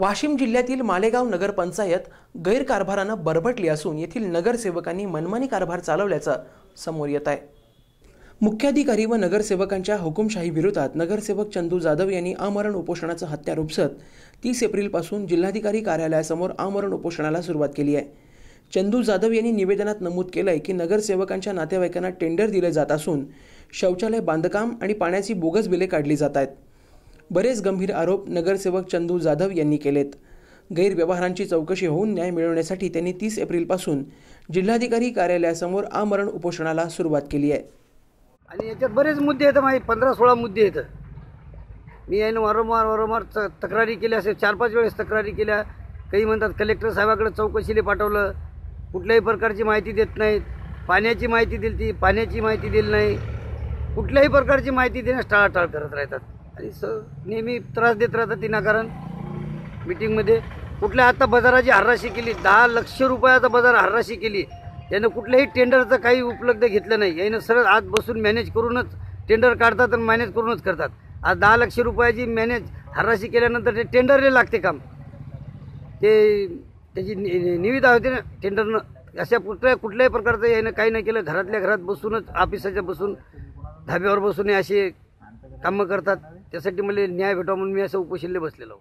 वाशिम जिल्ह्यातील मालेगाव नगरपंचायत गैरकारभारानं बरबटली असून येथील नगरसेवकांनी मनमानी कारभार चालवल्याचं समोर येत आहे. मुख्याधिकारी व नगरसेवकांच्या हुकुमशाही विरोधात नगरसेवक चंदू जाधव यांनी आमरण उपोषणाचं हत्यार उपसत तीस एप्रिलपासून जिल्हाधिकारी कार्यालयासमोर आमरण उपोषणाला सुरुवात केली आहे. चंदू जाधव यांनी निवेदनात नमूद केलंय की नगरसेवकांच्या नातेवाईकांना टेंडर दिले जात असून शौचालय बांधकाम आणि पाण्याची बोगस बिले काढली जात आहेत. बरेच गंभीर आरोप नगरसेवक चंदू जाधव यांनी केलेत. गैरव्यवहारांची चौकशी होऊन न्याय मिळवण्यासाठी त्यांनी तीस एप्रिलपासून जिल्हाधिकारी कार्यालयासमोर आमरण उपोषणाला सुरुवात केली आहे. आणि याच्यात बरेच मुद्दे येतात माहीत पंधरा सोळा मुद्दे येतात मी यानं वारंवार वारंवार च तक्रारी केल्या असे चार पाच वेळेस तक्रारी केल्या. काही म्हणतात कलेक्टर साहेबाकडे चौकशीला पाठवलं. कुठल्याही प्रकारची माहिती देत नाहीत. पाण्याची माहिती दिली ती पाण्याची माहिती दिली नाही. कुठल्याही प्रकारची माहिती देण्यास टाळाटाळ करत राहतात. आणि स नेहमी त्रास देत राहतात विनाकारण मिटिंगमध्ये कुठल्या आता बाजाराची हर्राशी केली दहा लक्ष रुपयाचा बाजार हर्राशी केली. यानं कुठल्याही टेंडरचं काही उपलब्ध घेतलं नाही. यानं सरळ आज बसून मॅनेज करूनच टेंडर काढतात आणि मॅनेज करूनच करतात. आज दहा लक्ष रुपयाची मॅनेज हर्राशी केल्यानंतर ते टेंडरला लागते काम. ते त्याची नि- निविदा होते ना टेंडरनं अशा कुठल्या कुठल्याही प्रकारचं यानं काही नाही केलं. घरातल्या घरात बसूनच ऑफिसाच्या बसून धाब्यावर बसून असे कामं करतात. त्यासाठी मला न्याय भेटावा म्हणून मी असं उपोषणले बसलेलो